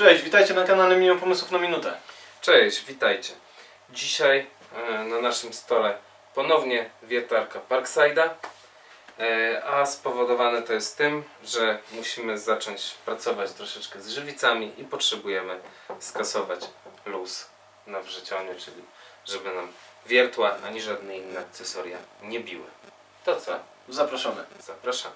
Cześć, witajcie na kanale Milion Pomysłów na Minutę. Cześć, witajcie. Dzisiaj e, na naszym stole ponownie wiertarka Parkside'a, e, a spowodowane to jest tym, że musimy zacząć pracować troszeczkę z żywicami i potrzebujemy skasować luz na wrzecioniu, czyli żeby nam wiertła ani żadne inne akcesoria nie biły. To co? Zapraszamy. Zapraszamy.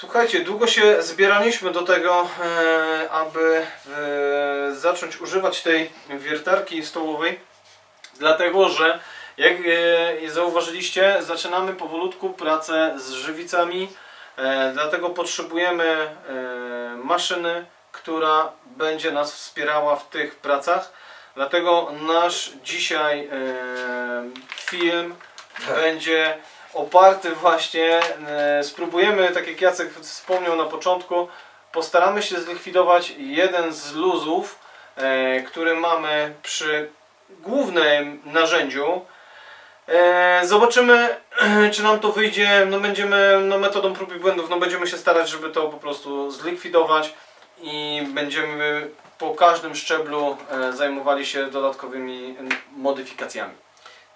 Słuchajcie, długo się zbieraliśmy do tego, e, aby e, zacząć używać tej wiertarki stołowej, dlatego że jak e, zauważyliście, zaczynamy powolutku pracę z żywicami, dlatego potrzebujemy maszyny, która będzie nas wspierała w tych pracach. Dlatego nasz dzisiaj film będzie oparty właśnie, e, spróbujemy, tak jak Jacek wspomniał na początku, postaramy się zlikwidować jeden z luzów, e, który mamy przy głównym narzędziu. E, Zobaczymy, czy nam to wyjdzie. No będziemy no metodą prób i błędów, no będziemy się starać, żeby to po prostu zlikwidować i będziemy po każdym szczeblu zajmowali się dodatkowymi modyfikacjami.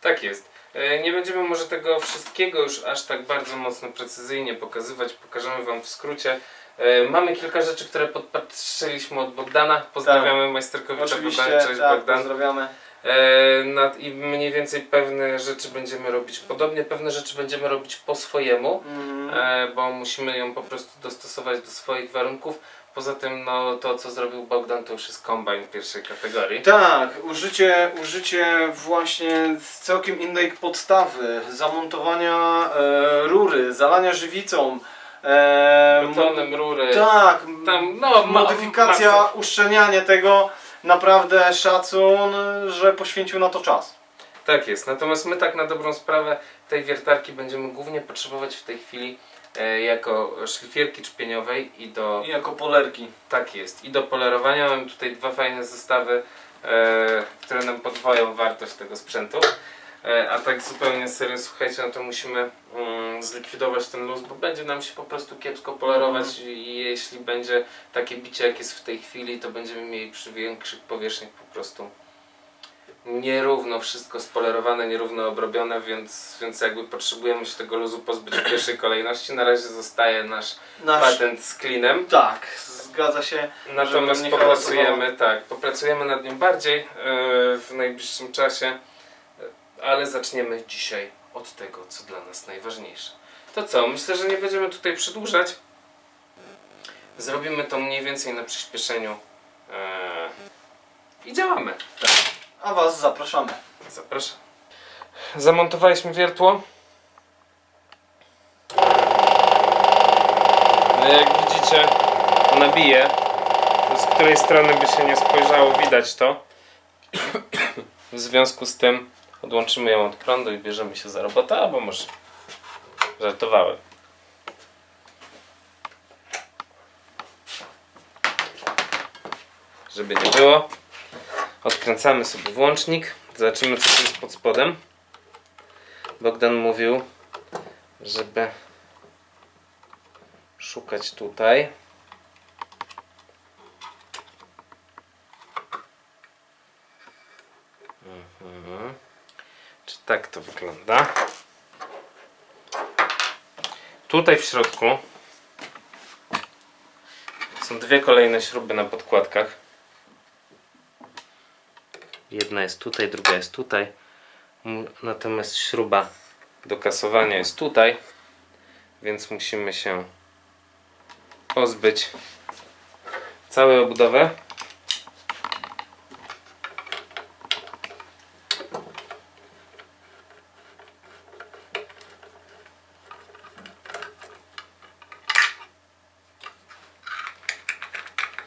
Tak jest. E, Nie będziemy może tego wszystkiego już aż tak bardzo mocno precyzyjnie pokazywać. Pokażemy Wam w skrócie. E, Mamy kilka rzeczy, które podpatrzyliśmy od Bogdana. Pozdrawiamy majsterkowicza Oczywiście, Bogdana. Cześć tak, Bogdan. pozdrawiamy. E, I mniej więcej pewne rzeczy będziemy robić podobnie, pewne rzeczy będziemy robić po swojemu, Mm. bo musimy ją po prostu dostosować do swoich warunków. Poza tym no, to, co zrobił Bogdan, to już jest kombajn pierwszej kategorii. Tak, użycie, użycie właśnie z całkiem innej podstawy, zamontowania e, rury, zalania żywicą. E, Betonem, rury. tak, Tam, no, ma- modyfikacja, uszczelnianie tego, naprawdę szacun, że poświęcił na to czas. Tak jest, natomiast my tak na dobrą sprawę tej wiertarki będziemy głównie potrzebować w tej chwili jako szlifierki czpieniowej i do I jako polerki. tak jest i do polerowania mamy tutaj dwa fajne zestawy, e, które nam podwoją wartość tego sprzętu. E, a tak zupełnie serio, słuchajcie, no to musimy mm, zlikwidować ten luz, bo będzie nam się po prostu kiepsko polerować i jeśli będzie takie bicie jak jest w tej chwili, to będziemy mieli przy większych powierzchniach po prostu nierówno wszystko spolerowane, nierówno obrobione, więc, więc jakby potrzebujemy się tego luzu pozbyć w pierwszej kolejności. Na razie zostaje nasz Nasz, patent z klinem. tak, zgadza się. Natomiast popracujemy, tak, popracujemy nad nią bardziej e, w najbliższym czasie, e, ale zaczniemy dzisiaj od tego, co dla nas najważniejsze. To co, myślę, że nie będziemy tutaj przedłużać. Zrobimy to mniej więcej na przyspieszeniu e, i działamy. A Was zapraszamy. Zapraszam. Zamontowaliśmy wiertło. No jak widzicie, ona bije. Z której strony by się nie spojrzało, widać to. W związku z tym odłączymy ją od prądu i bierzemy się za robotę, albo może żartowałem. Żeby nie było. Odkręcamy sobie włącznik. Zobaczymy co jest pod spodem. Bogdan mówił, żeby szukać tutaj. Mhm. Czy tak to wygląda? Tutaj w środku są dwie kolejne śruby na podkładkach. Jedna jest tutaj, druga jest tutaj. Natomiast śruba do kasowania jest tutaj. Więc musimy się pozbyć całej obudowy.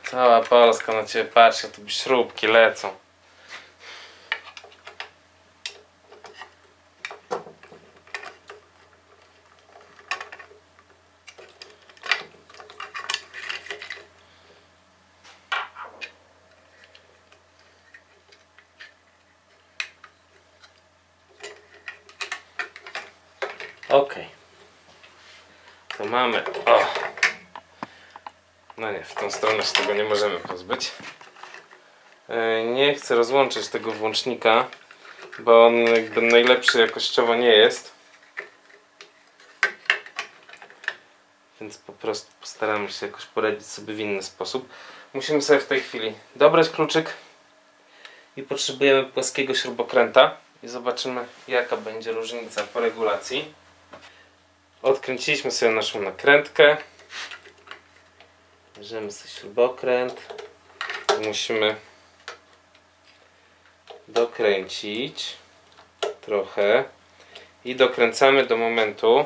Cała Polska na Ciebie patrzy, tu śrubki lecą. Ok. to mamy. O! No nie, w tą stronę się tego nie możemy pozbyć. E, Nie chcę rozłączyć tego włącznika, bo on jakby najlepszy jakościowo nie jest. Więc po prostu postaramy się jakoś poradzić sobie w inny sposób. Musimy sobie w tej chwili dobrać kluczyk i potrzebujemy płaskiego śrubokręta i zobaczymy jaka będzie różnica po regulacji. Odkręciliśmy sobie naszą nakrętkę. Bierzemy sobie śrubokręt. Musimy dokręcić trochę i dokręcamy do momentu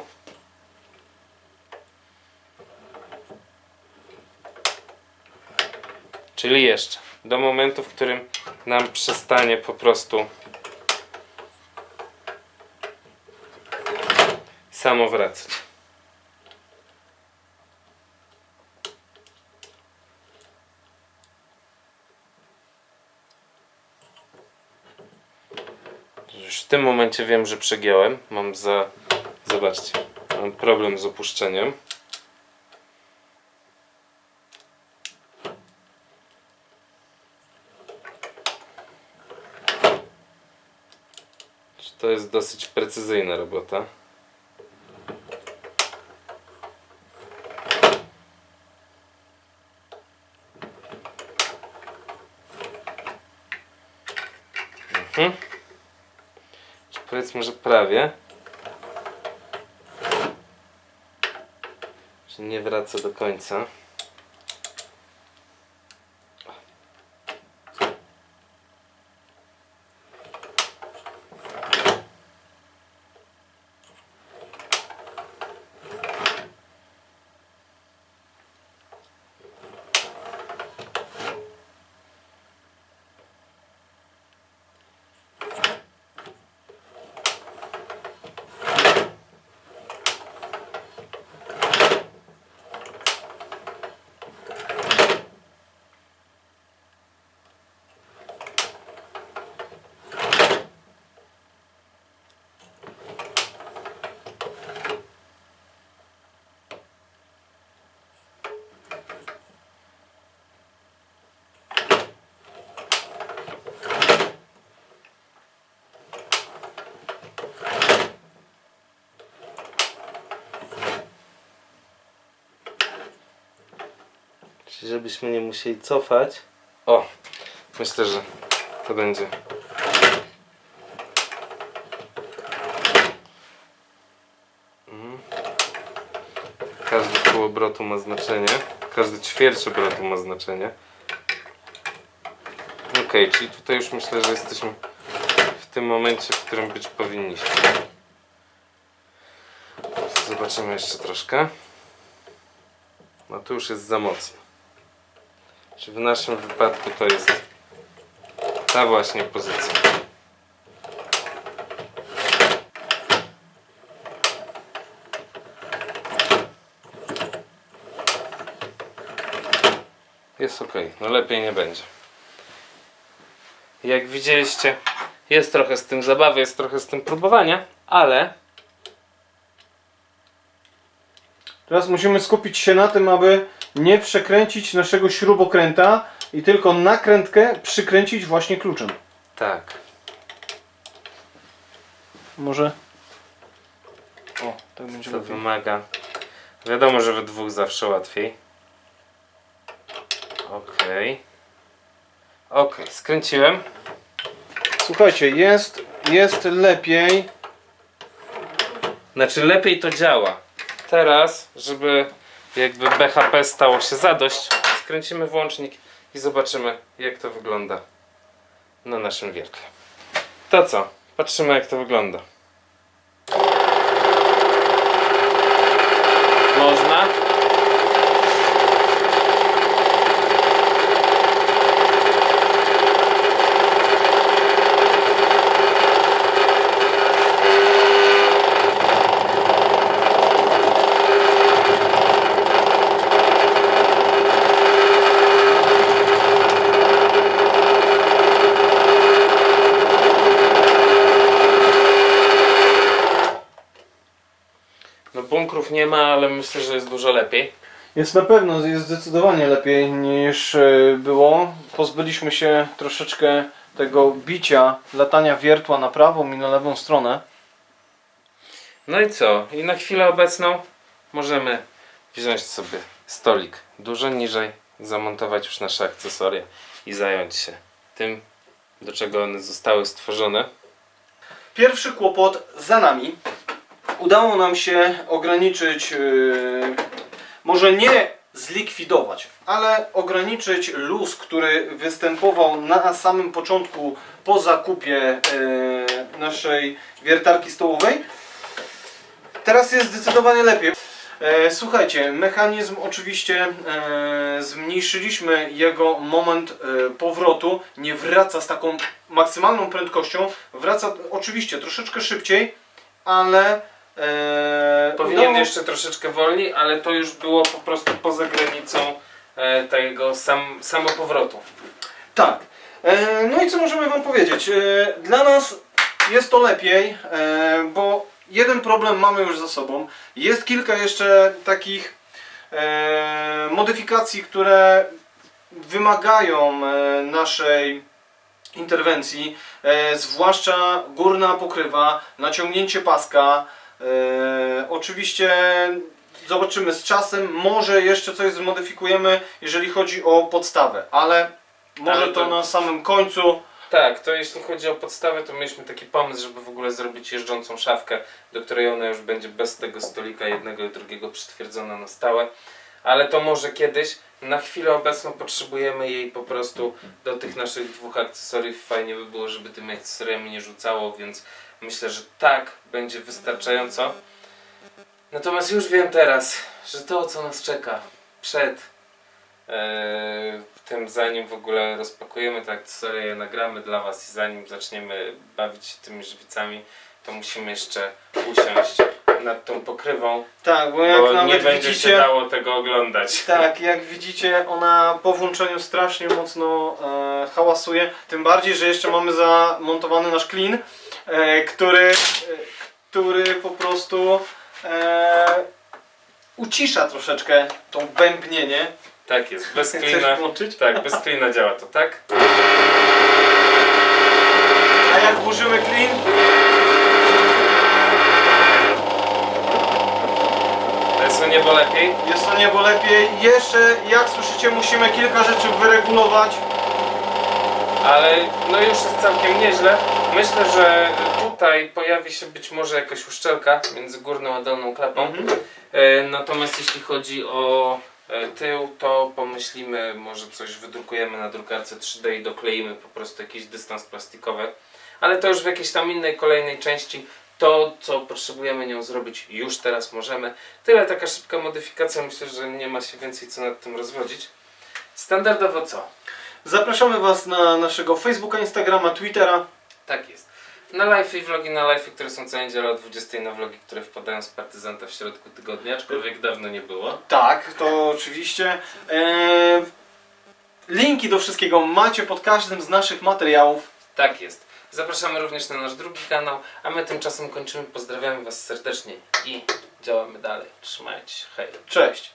czyli jeszcze do momentu, w którym nam przestanie po prostu samo wracać. Już w tym momencie wiem, że przegiąłem. Mam za. Zobaczcie, mam problem z opuszczeniem. To jest dosyć precyzyjna robota. Mhm. Powiedzmy, że prawie. Że nie wraca do końca. Czyli żebyśmy nie musieli cofać. O, myślę, że to będzie. Mhm. Każdy pół obrotu ma znaczenie. Każdy ćwierć obrotu ma znaczenie. Ok, czyli tutaj już myślę, że jesteśmy w tym momencie, w którym być powinniśmy. Zobaczymy jeszcze troszkę. No tu już jest za mocno. Czy w naszym wypadku to jest ta właśnie pozycja. Jest ok, no lepiej nie będzie. Jak widzieliście, jest trochę z tym zabawy, jest trochę z tym próbowania, ale Teraz musimy skupić się na tym, aby nie przekręcić naszego śrubokręta i tylko nakrętkę przykręcić właśnie kluczem. tak. Może. O, tak będzie To lepiej. wymaga. Wiadomo, że we dwóch zawsze łatwiej. Okej. Okej, skręciłem. Słuchajcie, jest, jest lepiej. Znaczy lepiej to działa. Teraz, żeby jakby BHP stało się zadość, skręcimy włącznik i zobaczymy jak to wygląda na naszym wiertle. To co? Patrzymy jak to wygląda. Można. No bunkrów nie ma, ale myślę, że jest dużo lepiej. Jest na pewno, jest zdecydowanie lepiej niż e, było. Pozbyliśmy się troszeczkę tego bicia, latania wiertła na prawą i na lewą stronę. No i co? I na chwilę obecną możemy wziąć sobie stolik dużo niżej, zamontować już nasze akcesoria i zająć się tym, do czego one zostały stworzone. Pierwszy kłopot za nami. Udało nam się ograniczyć, yy, może nie zlikwidować, ale ograniczyć luz, który występował na samym początku po zakupie yy, naszej wiertarki stołowej. Teraz jest zdecydowanie lepiej. E, Słuchajcie, mechanizm oczywiście e, zmniejszyliśmy jego moment e, powrotu, nie wraca z taką maksymalną prędkością, wraca oczywiście troszeczkę szybciej, ale e, Powinien udało- jeszcze troszeczkę wolniej, ale to już było po prostu poza granicą e, tego sam, samopowrotu. Tak. E, No i co możemy Wam powiedzieć? E, Dla nas jest to lepiej, e, bo jeden problem mamy już za sobą. Jest kilka jeszcze takich e, modyfikacji, które wymagają e, naszej interwencji, e, zwłaszcza górna pokrywa, naciągnięcie paska. E, Oczywiście zobaczymy z czasem, może jeszcze coś zmodyfikujemy, jeżeli chodzi o podstawę, ale może Ale to to- na samym końcu. Tak, to jeśli chodzi o podstawę, to mieliśmy taki pomysł, żeby w ogóle zrobić jeżdżącą szafkę, do której ona już będzie bez tego stolika jednego i drugiego przytwierdzona na stałe. Ale to może kiedyś. Na chwilę obecną potrzebujemy jej po prostu do tych naszych dwóch akcesoriów. Fajnie by było, żeby tymi akcesoriami nie rzucało, więc myślę, że tak będzie wystarczająco. Natomiast już wiem teraz, że to co nas czeka przed Eee, tym zanim w ogóle rozpakujemy te akcesoria, nagramy dla Was i zanim zaczniemy bawić się tymi żywicami, to musimy jeszcze usiąść nad tą pokrywą, Tak, bo jak bo nie nawet będzie się widzicie. dało tego oglądać. Tak, jak widzicie, ona po włączeniu strasznie mocno e, hałasuje. Tym bardziej, że jeszcze mamy zamontowany nasz klin, który, e, który po prostu e, ucisza troszeczkę to bębnienie. Tak jest, bez klina. Tak, bez klina działa to, tak? A jak włożymy klin, jest o niebo lepiej. jest to niebo lepiej. Jeszcze, jak słyszycie, musimy kilka rzeczy wyregulować. Ale no już jest całkiem nieźle. Myślę, że tutaj pojawi się być może jakaś uszczelka między górną a dolną klapą. Mhm. E, Natomiast jeśli chodzi o e, tył, to pomyślimy, może coś wydrukujemy na drukarce 3D i dokleimy po prostu jakiś dystans plastikowy. Ale to już w jakiejś tam innej, kolejnej części. To, co potrzebujemy nią zrobić, już teraz możemy. Tyle taka szybka modyfikacja. Myślę, że nie ma się więcej co nad tym rozwodzić. Standardowo co? Zapraszamy Was na naszego Facebooka, Instagrama, Twittera. Tak jest. Na live i vlogi na live, które są co niedzielę o 20 na vlogi, które wpadają z partyzanta w środku tygodnia, aczkolwiek dawno nie było. Tak, to oczywiście. Eee, linki do wszystkiego macie pod każdym z naszych materiałów. Tak jest. Zapraszamy również na nasz drugi kanał, a my tymczasem kończymy. Pozdrawiamy Was serdecznie i działamy dalej. Trzymajcie się. Hej. Cześć.